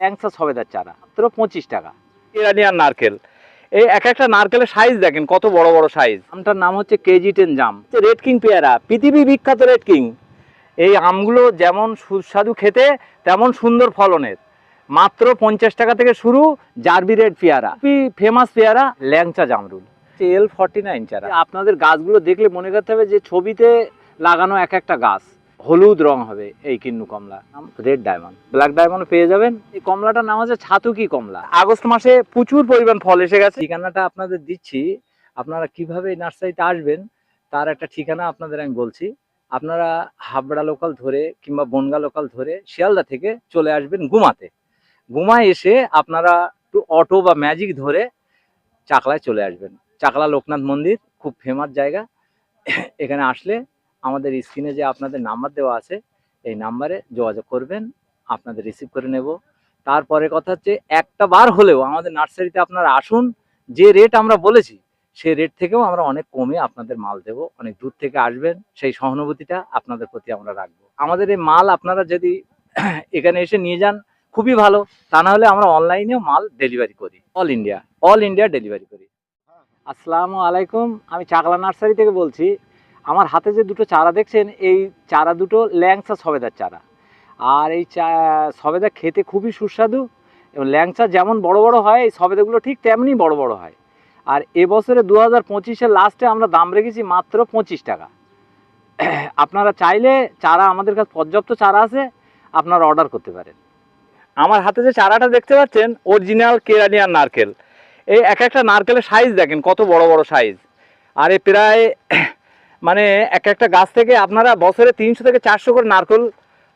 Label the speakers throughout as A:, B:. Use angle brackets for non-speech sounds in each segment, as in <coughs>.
A: ল্যাংসা সবেদার চারা মাত্র পঁচিশ টাকা।
B: ইরানিয়ান নারকেল। এই এক একটা নারকেলের সাইজ দেখেন কত বড় বড় সাইজ
A: আমটার নাম হচ্ছে কেজি টেন জাম।
B: রেড কিং পেয়ারা পৃথিবী বিখ্যাত রেড কিং এই আমগুলো যেমন সুস্বাদু খেতে তেমন সুন্দর ফলনের। মাত্র পঞ্চাশ টাকা থেকে শুরু জারবি রেড পেয়ারা। ফেমাস পেয়ারা ল্যাংচা জামরুল।
A: এল ফর্টি নাইন চারা। আপনাদের গাছগুলো দেখলে মনে করতে হবে যে ছবিতে লাগানো এক একটা গাছ। হলুদ রং হবে এই কিন্নু কমলা রেড ডায়মন্ড ব্ল্যাক ডায়মন্ড পেয়ে যাবেন। এই কমলাটার নাম হচ্ছে ছাতুকি কমলা।
B: আগস্ট মাসে প্রচুর পরিমাণ ফল এসে গেছে।
A: ঠিকানাটা আপনাদের দিচ্ছি। আপনারা কীভাবে নার্সারিতে আসবেন, তার একটা ঠিকানা আপনাদের আমি বলছি। আপনারা হাবড়া লোকাল ধরে কিংবা বনগা লোকাল ধরে শিয়ালদা থেকে চলে আসবেন গুমাতে। গুমায় এসে আপনারা একটু অটো বা ম্যাজিক ধরে চাকলায় চলে আসবেন। চাকলা লোকনাথ মন্দির, খুব ফেমাস জায়গা। এখানে আসলে আমাদের স্ক্রিনে যে আপনাদের নাম্বার দেওয়া আছে এই নাম্বারে যোগাযোগ করবেন আপনাদের রিসিভ করে নেব। তারপরে কথা হচ্ছে একটা বার হলেও আমাদের নার্সারিতে আপনারা আসুন যে রেট আমরা বলেছি সেই রেট থেকেও আমরা অনেক কমে আপনাদের মাল দেব অনেক দূর থেকে আসবেন সেই সহানুভূতিটা আপনাদের প্রতি আমরা রাখব। আমাদের এই মাল আপনারা যদি <clears throat> এখানে এসে নিয়ে যান খুবই ভালো তা না হলে আমরা অনলাইনেও মাল ডেলিভারি করি। All India all India delivery করি। আসসালামু আলাইকুম আমি চাকলা নার্সারি থেকে বলছি। আমার হাতে যে দুটো চারা দেখছেন, এই চারা দুটো ল্যাংসা সবেদার চারা। আর এই চা সবেদা খেতে খুবই সুস্বাদু এবং ল্যাংচা যেমন বড় বড় হয়, এই সবেদাগুলো ঠিক তেমনি বড় বড় হয়। আর এবছরে দু হাজার পঁচিশের লাস্টে আমরা দাম রেখেছি মাত্র পঁচিশ টাকা। আপনারা চাইলে চারা, আমাদের কাছে পর্যাপ্ত চারা আছে, আপনারা অর্ডার করতে পারেন।
B: আমার হাতে যে চারাটা দেখতে পাচ্ছেন অরিজিনাল কেরানিয়ান নারকেল। এই এক একটা নারকেলের সাইজ দেখেন, কত বড় বড় সাইজ আর এ প্রায় মানে এক একটা গাছ থেকে আপনারা বছরে তিনশো থেকে চারশো করে নারকেল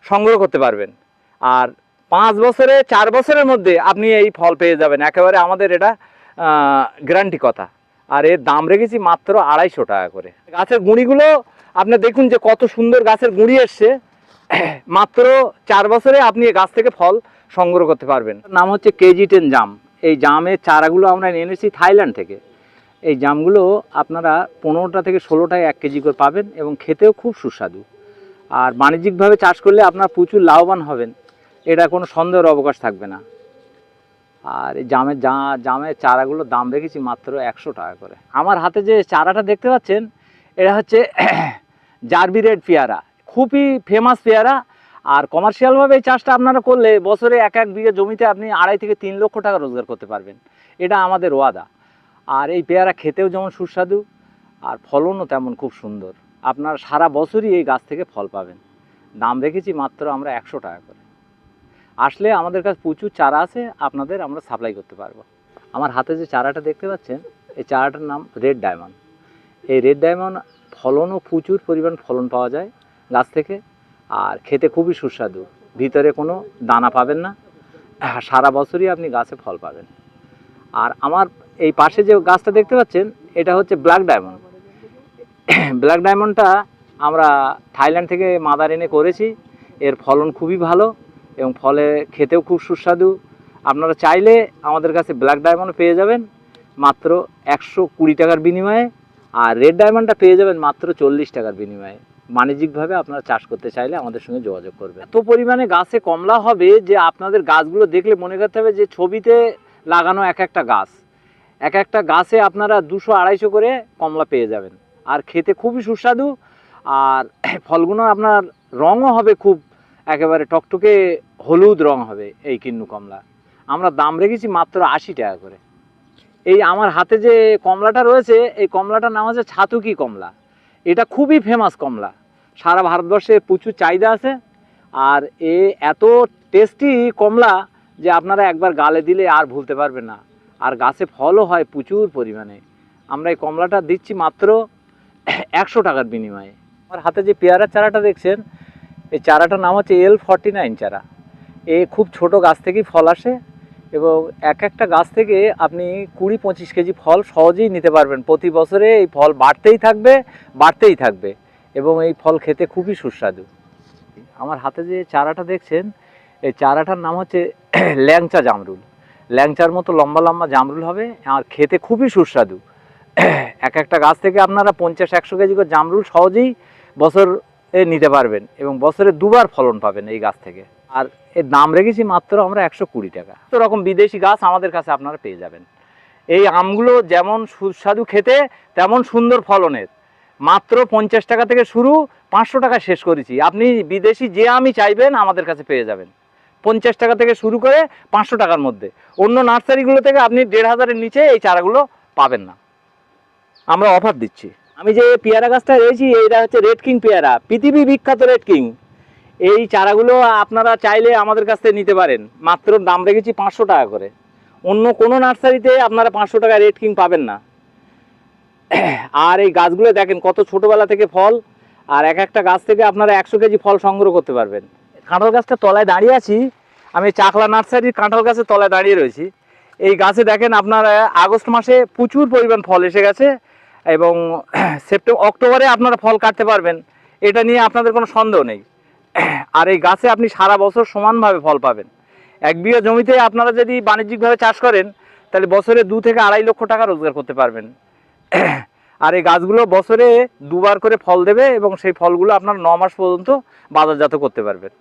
B: সংগ্রহ করতে পারবেন। আর পাঁচ বছরে, চার বছরের মধ্যে আপনি এই ফল পেয়ে যাবেন। একেবারে আমাদের এটা গ্যারান্টি কথা। আর এর দাম রেখেছি মাত্র আড়াইশো টাকা করে। গাছের গুঁড়িগুলো, আপনি দেখুন যে কত সুন্দর গাছের গুঁড়ি এসছে। <clears throat> মাত্র চার বছরে আপনি এই গাছ থেকে ফল সংগ্রহ করতে পারবেন।
A: নাম হচ্ছে কেজি টেন জাম। এই জামের চারাগুলো আমরা নিয়ে এনেছি থাইল্যান্ড থেকে। এই জামগুলো আপনারা পনেরোটা থেকে ষোলোটায় এক কেজি করে পাবেন এবং খেতেও খুব সুস্বাদু। আর বাণিজ্যিকভাবে চাষ করলে আপনার প্রচুর লাভবান হবেন, এটা কোনো সন্দেহের অবকাশ থাকবে না। আর এই জামের জা জামের চারাগুলোর দাম রেখেছি মাত্র একশো টাকা করে। আমার হাতে যে চারাটা দেখতে পাচ্ছেন, এটা হচ্ছে <clears throat> জারবি রেড পেয়ারা। খুবই ফেমাস পেয়ারা। আর কমার্শিয়ালভাবে এই চাষটা আপনারা করলে বছরে এক এক বিঘে জমিতে আপনি আড়াই থেকে তিন লক্ষ টাকা রোজগার করতে পারবেন। এটা আমাদের ওয়াদা। আর এই পেয়ারা খেতেও যেমন সুস্বাদু, আর ফলনও তেমন খুব সুন্দর। আপনার সারা বছরই এই গাছ থেকে ফল পাবেন। দাম রেখেছি মাত্র আমরা একশো টাকা করে। আসলে আমাদের কাছে প্রচুর চারা আছে, আপনাদের আমরা সাপ্লাই করতে পারব। আমার হাতে যে চারাটা দেখতে পাচ্ছেন, এই চারাটার নাম রেড ডায়মন্ড। এই রেড ডায়মন্ড ফলনও প্রচুর পরিমাণ ফলন পাওয়া যায় গাছ থেকে, আর খেতে খুবই সুস্বাদু। ভিতরে কোনো দানা পাবেন না। সারা বছরই আপনি গাছে ফল পাবেন। আর আমার এই পাশে যে গাছটা দেখতে পাচ্ছেন, এটা হচ্ছে ব্ল্যাক ডায়মন্ড ব্ল্যাক ডায়মন্ডটা আমরা থাইল্যান্ড থেকে মাদার এনে করেছি। এর ফলন খুবই ভালো এবং ফলে খেতেও খুব সুস্বাদু। আপনারা চাইলে আমাদের কাছে ব্ল্যাক ডায়মন্ড পেয়ে যাবেন মাত্র একশো কুড়ি টাকার বিনিময়ে আর রেড ডায়মন্ডটা পেয়ে যাবেন মাত্র চল্লিশ টাকার বিনিময়ে। বাণিজ্যিকভাবে আপনারা চাষ করতে চাইলে আমাদের সঙ্গে যোগাযোগ করবেন। এত পরিমাণে গাছে কমলা হবে যে আপনাদের গাছগুলো দেখলে মনে করতে হবে যে ছবিতে লাগানো এক একটা গাছ। এক একটা গাছে আপনারা দুশো আড়াইশো করে কমলা পেয়ে যাবেন। আর খেতে খুবই সুস্বাদু। আর <coughs> ফলগুলো আপনার রঙও হবে খুব, একেবারে টকটকে হলুদ রং হবে এই কিন্নু কমলা। আমরা দাম রেখেছি মাত্র আশি টাকা করে। এই আমার হাতে যে কমলাটা রয়েছে, এই কমলাটার নাম হচ্ছে ছাতুকি কমলা। এটা খুবই ফেমাস কমলা। সারা ভারতবর্ষে প্রচুর চাহিদা আছে। আর এ এত টেস্টি কমলা যে আপনারা একবার গালে দিলে আর ভুলতে পারবেন না। আর গাছে ফলও হয় প্রচুর পরিমাণে। আমরা এই কমলাটা দিচ্ছি মাত্র একশো টাকার বিনিময়ে। আমার হাতে যে পেয়ারার চারাটা দেখছেন, এই চারাটার নাম হচ্ছে এল ফর্টি নাইন চারা। এ খুব ছোট গাছ থেকেই ফল আসে এবং এক একটা গাছ থেকে আপনি কুড়ি পঁচিশ কেজি ফল সহজেই নিতে পারবেন। প্রতি বছরে এই ফল বাড়তেই থাকবে বাড়তেই থাকবে এবং এই ফল খেতে খুবই সুস্বাদু। আমার হাতে যে চারাটা দেখছেন এই চারাটার নাম হচ্ছে <clears throat> ল্যাংচা জামরুল। ল্যাংচার মতো লম্বা লম্বা জামরুল হবে, আর খেতে খুবই সুস্বাদু। <clears throat> এক একটা গাছ থেকে আপনারা পঞ্চাশ একশো কেজি করে জামরুল সহজেই বছর নিতে পারবেন এবং বছরে দুবার ফলন পাবেন এই গাছ থেকে। আর এর দাম রেখেছি মাত্র আমরা একশো কুড়ি টাকা। তো রকম বিদেশি গাছ আমাদের কাছে আপনারা পেয়ে যাবেন। এই আমগুলো যেমন সুস্বাদু খেতে, তেমন সুন্দর ফলনের। মাত্র পঞ্চাশ টাকা থেকে শুরু, পাঁচশো টাকা শেষ করেছি। আপনি বিদেশি যে আমি চাইবেন আমাদের কাছে পেয়ে যাবেন। পঞ্চাশ টাকা থেকে শুরু করে পাঁচশো টাকার মধ্যে। অন্য নার্সারিগুলো থেকে আপনি দেড় হাজারের নিচে এই চারাগুলো পাবেন না। আমরা অফার দিচ্ছি। আমি যে পেয়ারা গাছটা রয়েছি এইটা হচ্ছে রেড কিং পেয়ারা, পৃথিবী বিখ্যাত রেড কিং এই চারাগুলো আপনারা চাইলে আমাদের কাছ থেকে নিতে পারেন। মাত্র দাম রেখেছি পাঁচশো টাকা করে। অন্য কোনো নার্সারিতে আপনারা পাঁচশো টাকা রেড কিং পাবেন না। আর এই গাছগুলো দেখেন কত ছোটোবেলা থেকে ফল। আর এক একটা গাছ থেকে আপনারা একশো কেজি ফল সংগ্রহ করতে পারবেন। কাঁঠাল গাছটা তলায় দাঁড়িয়ে আছি। আমি চাকলা নার্সারির কাঁঠাল গাছের তলায় দাঁড়িয়ে রয়েছি। এই গাছে দেখেন আপনার, আগস্ট মাসে প্রচুর পরিমাণ ফল এসে গেছে এবং <clears throat> সেপ্টেম্বর অক্টোবরে আপনারা ফল কাটতে পারবেন। এটা নিয়ে আপনাদের কোনো সন্দেহ নেই। <clears throat> আর এই গাছে আপনি সারা বছর সমানভাবে ফল পাবেন। এক বিঘা জমিতে আপনারা যদি বাণিজ্যিকভাবে চাষ করেন, তাহলে বছরে দু থেকে আড়াই লক্ষ টাকা রোজগার করতে পারবেন। <clears throat> আর এই গাছগুলো বছরে দুবার করে ফল দেবে এবং সেই ফলগুলো আপনার ন মাস পর্যন্ত বাজারজাত করতে পারবেন।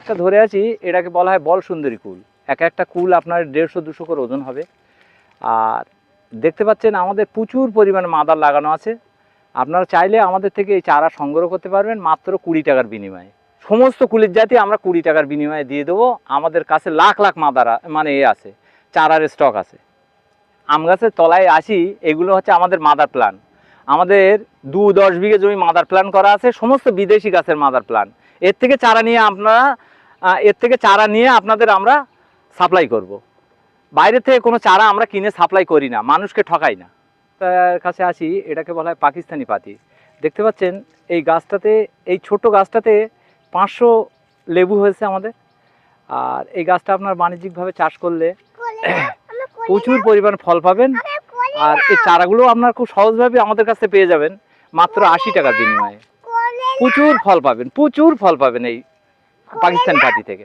A: এটা ধরে আছি, এটাকে বলা হয় বল সুন্দরী কুল। এক একটা কুল আপনার দেড়শো, দুশো করে ওজন হবে। আর দেখতে পাচ্ছেন, আমাদের প্রচুর পরিমাণে মাদার লাগানো আছে। আপনারা চাইলে আমাদের থেকে এই চারা সংগ্রহ করতে পারবেন মাত্র কুড়ি টাকার বিনিময়ে। সমস্ত কুলের জাতি আমরা কুড়ি টাকার বিনিময়ে দিয়ে দেবো। আমাদের কাছে লাখ লাখ মাদারা মানে এ আছে, চারার স্টক আছে। আম গাছের তলায় আসি, এগুলো হচ্ছে আমাদের মাদার প্ল্যান আমাদের দু দশ বিঘে জমি মাদার প্ল্যান করা আছে, সমস্ত বিদেশি গাছের মাদার প্ল্যান এর থেকে চারা নিয়ে আপনারা এর থেকে চারা নিয়ে আপনাদের আমরা সাপ্লাই করব। বাইরে থেকে কোনো চারা আমরা কিনে সাপ্লাই করি না, মানুষকে ঠকাই না। তার কাছে আসি, এটাকে বলা হয় পাকিস্তানি পাতি। দেখতে পাচ্ছেন, এই গাছটাতে, এই ছোট গাছটাতে পাঁচশো লেবু হয়েছে আমাদের। আর এই গাছটা আপনার বাণিজ্যিকভাবে চাষ করলে প্রচুর পরিমাণ ফল পাবেন। আর এই চারাগুলো আপনার খুব সহজভাবে আমাদের কাছে পেয়ে যাবেন, মাত্র আশি টাকার বিনিময়ে। প্রচুর ফল পাবেন, প্রচুর ফল পাবেন এই পাকিস্তান পার্টি থেকে।